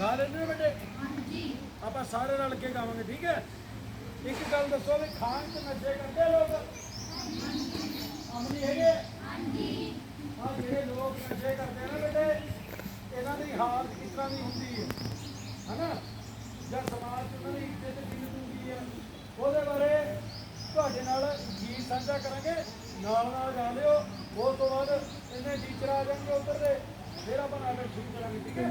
ਗਾ ਲੈਂਦੇ ਹੋ ਬੇਟੇ ਆਪਾਂ ਸਾਰੇ ਰਲ ਕੇ ਗਾਵਾਂਗੇ ਠੀਕ ਹੈ? ਇੱਕ ਗੱਲ ਦੱਸੋ ਵੀ ਖਾਣ ਚ ਨਸ਼ੇ ਕਰਦੇ ਲੋਕ? ਅਮਨੀ ਹੈਗੇ? ਹਾਂਜੀ। ਆ ਜਿਹੜੇ ਲੋਕ ਨਸ਼ੇ ਕਰਦੇ ਨਾ ਬੇਟੇ ਇਹਨਾਂ ਦੀ ਹਾਲਤ ਕਿਸ ਤਰ੍ਹਾਂ ਦੀ ਹੁੰਦੀ ਹੈ? ਹਨਾ? ਜਾਂ ਸਮਾਜ ਚ ਉਹਨਾਂ ਦੀ ਇੱਜ਼ਤ ਕਿੰਨੀ ਹੁੰਦੀ ਹੈ? ਉਹਦੇ ਬਾਰੇ ਤੁਹਾਡੇ ਨਾਲ ਗੀਤ ਸਾਂਝਾ ਕਰਾਂਗੇ। ਨਾਲ ਨਾਲ ਗਾ ਲਿਓ। ਉਸ ਤੋਂ ਬਾਅਦ ਇਹਨੇ ਟੀਚਰ ਆ ਜਾਣਗੇ ਉੱਧਰ ਦੇ। ਫਿਰ ਆਪਾਂ ਨਾਟਕ ਸ਼ੁਰੂ ਕਰਾਂਗੇ ਠੀਕ ਹੈ?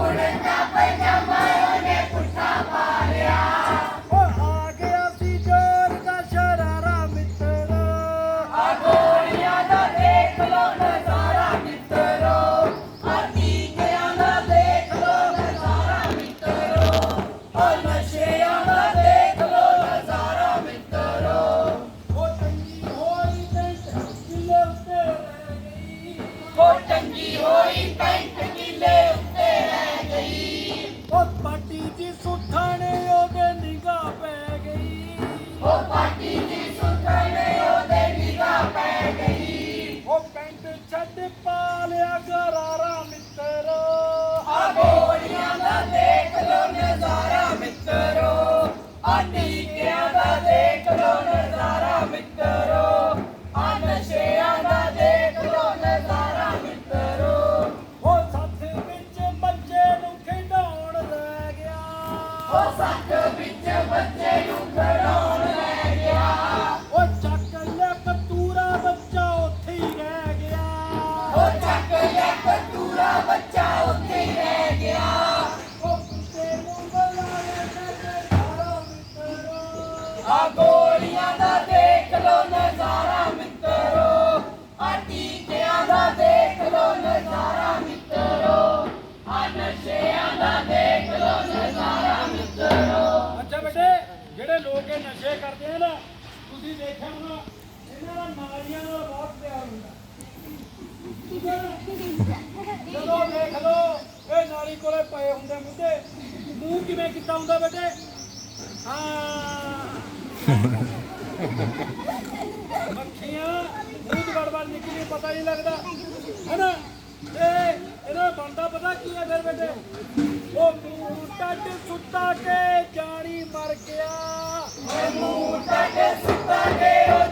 ਆ ਟੀਕਿਆਂ ਦਾ ਦੇਖ ਲੋ ਨਜ਼ਾਰਾ ਮਿੱਤਰੋ। ਆ ਨਸ਼ਿਆਂ ਦਾ ਦੇਖ ਲੋ ਨਜ਼ਾਰਾ ਮਿੱਤਰੋ। ਉਹ ਸੱਥ ਵਿੱਚ ਬੱਚੇ ਨੂੰ ਖਿਡਾਉਣ ਲੈ ਗਿਆ। ਉਹ ਸੱਥ ਜਿਹੜੇ ਲੋਕ ਇਹ ਨਸ਼ੇ ਕਰਦੇ ਆ ਨਾ, ਤੁਸੀਂ ਦੇਖਿਆ ਹੋਣਾ, ਇਹਨਾਂ ਦਾ ਨਾਲੀਆਂ ਨਾਲ ਬਹੁਤ ਪਿਆਰ ਹੁੰਦਾ। ਜਦੋਂ ਦੇਖ ਲੋ ਇਹ ਨਾਲੀ ਕੋਲੇ ਪਏ ਹੁੰਦੇ ਮੁੰਡੇ, ਮੂੰਹ ਕਿਵੇਂ ਕੀਤਾ ਹੁੰਦਾ ਬੇਟੇ? ਹਾਂ। ਮੱਖੀਆਂ, ਮੂੰਹ ਚ ਵੜ ਨਿਕਲੀ, ਪਤਾ ਨਹੀਂ ਲੱਗਦਾ। ਹੈਨਾ? ਤੇ ਇਹਦਾ ਬਣਦਾ ਪਤਾ ਕੀ ਬੇਟੇ ਉਹ ਮੂੰਹ ਟੱਟ ਸੁੱਤਾ ਕੇ ਜਾਣੀ ਮਰ ਗਿਆ। ਉਹ ਮੂੰਹ ਟੱਟ ਸੁੱਤਾ ਕੇ ਉਹ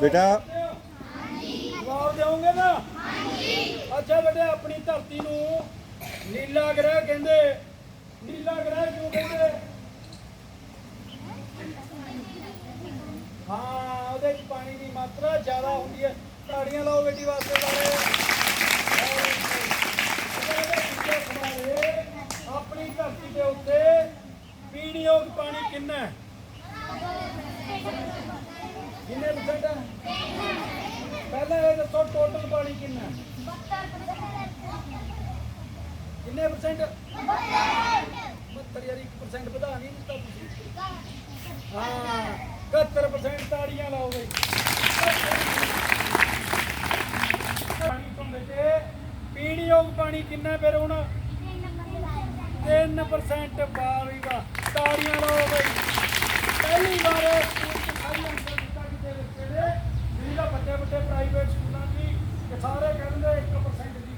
ਬੇਟਾ। ਜਵਾਬ ਦਿਓਗੇ ਨਾ? ਹਾਂਜੀ ਅੱਛਾ ਬੇਟੇ, ਆਪਣੀ ਧਰਤੀ ਨੂੰ ਨੀਲਾ ਗ੍ਰਹਿ ਕਹਿੰਦੇ। ਨੀਲਾ ਗ੍ਰਹਿ ਕਿਉਂ ਕਹਿੰਦੇ? ਹਾਂ, ਉਹਦੇ ਚ ਪਾਣੀ ਦੀ ਮਾਤਰਾ ਜ਼ਿਆਦਾ ਹੁੰਦੀ ਹੈ। ਤਾੜੀਆਂ ਲਾਓ ਬੇਟੀ ਵਾਸਤੇ ਸਾਰੇ। ਆਪਣੀ ਧਰਤੀ ਦੇ ਉੱਤੇ ਪੀਣਯੋਗ ਪਾਣੀ ਕਿੰਨਾ ਹੈ? ਕਿੰਨੇ ਪਰਸੈਂਟ ਹੈ ਦੱਸੋ ਟੋਟਲ ਪਾਣੀ ਕਿੰਨਾ ਹੈ? ਕਿੰਨੇ ਪਰਸੈਂਟ 72 ਯਾਰ 1% ਵਧਾ ਨਹੀਂ ਦਿੱਤਾ ਤੁਸੀਂ। ਹਾਂ 71% ਤਾੜੀਆਂ ਲਾਓ ਬਈ। ਪਾਣੀ ਤੋਂ ਬੇਟੇ ਪੀਣ ਯੋਗ ਪਾਣੀ ਕਿੰਨਾ ਫਿਰ ਹੁਣ? 3% ਬਾਰੀ ਦਾ ਤਾੜੀਆਂ ਲਾਓ ਬਈ ਪਹਿਲੀ ਵਾਰ ਇਹ ਸਕੂਲ ਚ ਖਾਲੀ ਅੰਸਰ ਦਿੱਤਾ ਕਿਤੇ ਬੱਚੇ ਨੇ ਨਹੀਂ ਤਾਂ ਵੱਡੇ ਵੱਡੇ ਪ੍ਰਾਈਵੇਟ ਸਕੂਲਾਂ 'ਚ ਹੀ ਕਿ ਸਾਰੇ ਕਹਿੰਦੇ 1% ਦੀ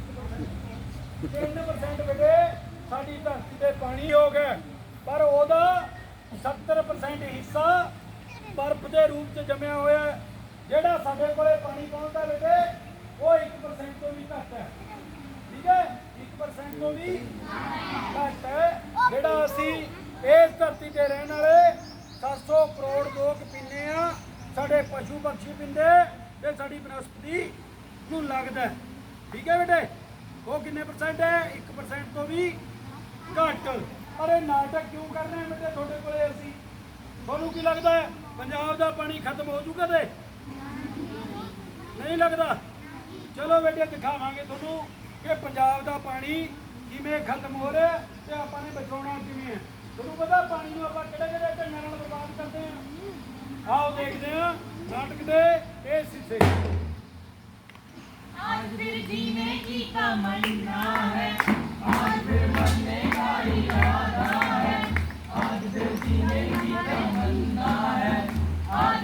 1% 3% ਬੇਟੇ ਸਾਡੀ ਧਰਤੀ ਤੇ ਪਾਣੀ ਹੋ ਗਿਆ ਪਰ ਉਹਦਾ 70% ਹਿੱਸਾ ਬਰਫ਼ ਦੇ ਰੂਪ 'ਚ ਜੰਮਿਆ ਹੋਇਆ ਹੈ। ਜਿਹੜਾ ਸਾਡੇ ਕੋਲੇ ਪਾਣੀ ਪਹੁੰਚਦਾ ਬੇਟੇ ਉਹ 1% ਤੋਂ ਵੀ ਘੱਟ ਹੈ। ਠੀਕ ਹੈ? 1% ਤੋਂ ਵੀ ਘੱਟ ਹੈ। ਜਿਹੜਾ ਅਸੀਂ ਇਸ ਧਰਤੀ ਤੇ ਰਹਿਣ ਵਾਲੇ 700 ਕਰੋੜ ਲੋਕ ਪੀਂਦੇ ਆ ਸਾਡੇ ਪਸ਼ੂ ਪੰਛੀ ਪੀਂਦੇ, ਤੇ ਸਾਡੀ ਬਨਸਪਤੀ ਨੂੰ ਲੱਗਦਾ ਠੀਕ ਹੈ ਬੇਟੇ? ਉਹ ਕਿੰਨੇ ਪਰਸੈਂਟ ਹੈ? 1% ਤੋਂ ਵੀ ਘੱਟ। ਪਰ ਇਹ ਨਾਟਕ ਕਿਉਂ ਕਰ ਰਹੇ ਹਾਂ ਬੇਟੇ? ਤੁਹਾਡੇ ਕੋਲੇ ਅਸੀਂ ਤੁਹਾਨੂੰ ਕੀ ਲੱਗਦਾ ਹੈ ਪੰਜਾਬ ਦਾ ਪਾਣੀ ਖਤਮ ਹੋ ਜੂਗਾ ਤੇ ਨਹੀਂ ਲੱਗਦਾ ਚਲੋ ਬੇਟੇ ਦਿਖਾਵਾਂਗੇ ਤੁਹਾਨੂੰ ਕਿ ਪੰਜਾਬ ਦਾ ਪਾਣੀ ਕਿਵੇਂ ਖਤਮ ਹੋ ਰਿਹਾ ਹੈ ਤੇ ਆਪਾਂ ਨੇ ਬਚਾਉਣਾ ਕਿਵੇਂ ਹੈ ਤੁਹਾਨੂੰ ਪਤਾ ਪਾਣੀ ਨੂੰ ਆਪਾਂ ਕਿਹੜੇ ਕਿਹੜੇ ਢੰਗਾਂ ਨਾਲ ਬਰਬਾਦ ਕਰਦੇ ਹਾਂ ਆਓ ਦੇਖਦੇ ਹਾਂ ਨਾਟਕ ਦੇ ਇਹ ਸਿੱਸੇ आज फिर जीने की तमन्ना है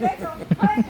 bedroom.